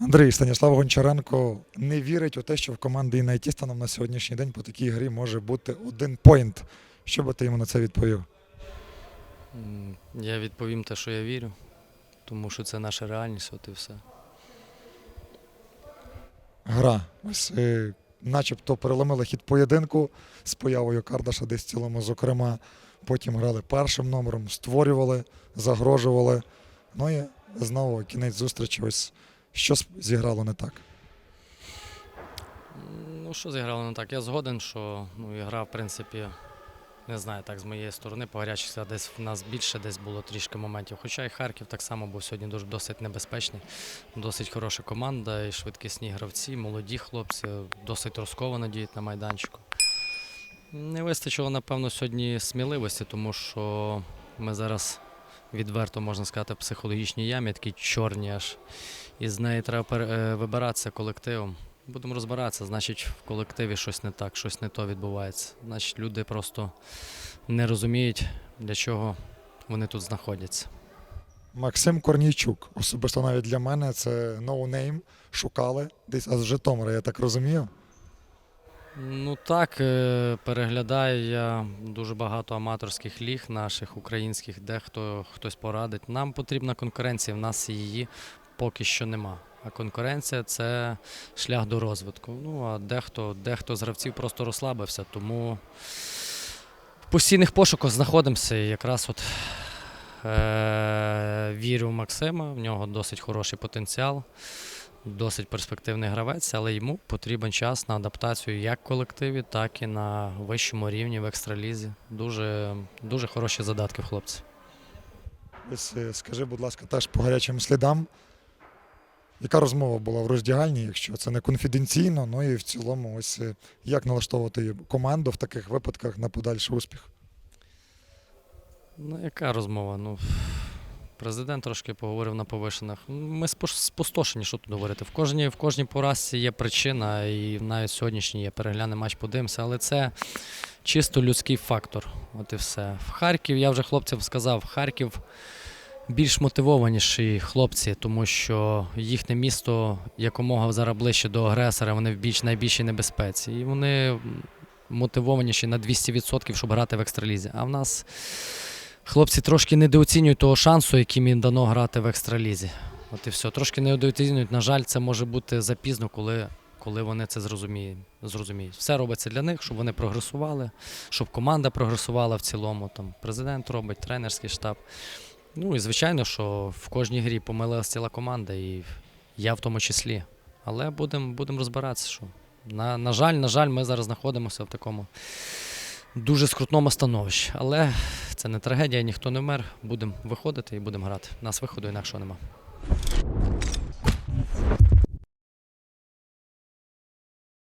Андрій Станіслав Гончаренко не вірить у те, що в команди Інайті станом на сьогоднішній день по такій грі може бути один поінт. Що би ти йому на це відповів? Я відповім те, що я вірю, тому що це наша реальність, от і все. Гра. Ось, е, начебто переломили хід поєдинку з появою Кардаша, десь в цілому, зокрема. Потім грали першим номером, створювали, загрожували. Ну і знову кінець зустрічі. Ось що зіграло не так. Ну, що зіграло не так? Я згоден, що ну, ігра, в принципі, не знаю, так з моєї сторони, по гарячих десь в нас більше, десь було трішки моментів. Хоча і Харків так само був сьогодні дуже досить небезпечний. Досить хороша команда, і швидкісні гравці, молоді хлопці, досить розковано діють на майданчику. Не вистачило, напевно, сьогодні сміливості, тому що ми зараз відверто можна сказати психологічні ямі, такі чорні аж. І з неї треба е, вибиратися колективом. Будемо розбиратися, значить, в колективі щось не так, щось не то відбувається. Значить, люди просто не розуміють, для чого вони тут знаходяться. Максим Корнійчук. Особисто навіть для мене це ноунейм. Шукали десь аж з Житомира, я так розумію. Ну так, е, переглядаю я дуже багато аматорських ліг наших українських, де хто хтось порадить. Нам потрібна конкуренція, в нас її поки що нема. А конкуренція це шлях до розвитку. Ну а дехто, дехто з гравців просто розслабився, тому в постійних пошуках знаходимося. І якраз от е- вірю в Максима, в нього досить хороший потенціал досить перспективний гравець, але йому потрібен час на адаптацію як в колективі, так і на вищому рівні в екстралізі. Дуже, дуже хороші задатки в хлопців. Е, скажи, будь ласка, теж по гарячим слідам. Яка розмова була в роздягальні, якщо це не конфіденційно, ну і в цілому, ось е, як налаштовувати команду в таких випадках на подальший успіх? Ну, яка розмова? Ну, президент трошки поговорив на повишенах. Ми спустошені, що тут говорити. В кожній, в кожній поразці є причина, і навіть сьогоднішній є перегляне матч, подивимося, але це чисто людський фактор. От і все. В Харків, я вже хлопцям сказав, Харків більш мотивованіші хлопці, тому що їхнє місто якомога зараз ближче до агресора, вони в більш найбільшій небезпеці. І вони мотивованіші на 200%, щоб грати в екстралізі. А в нас хлопці трошки недооцінюють того шансу, яким їм дано грати в екстралізі. От і все. Трошки недооцінюють. На жаль, це може бути запізно, коли, коли вони це зрозуміють. зрозуміють. Все робиться для них, щоб вони прогресували, щоб команда прогресувала в цілому. Там президент робить, тренерський штаб. Ну і звичайно, що в кожній грі помилилась ціла команда, і я в тому числі. Але будемо будем розбиратися, що на, на жаль, на жаль, ми зараз знаходимося в такому дуже скрутному становищі. Але це не трагедія, ніхто не вмер. Будемо виходити і будемо грати. Нас виходу інакшого нема.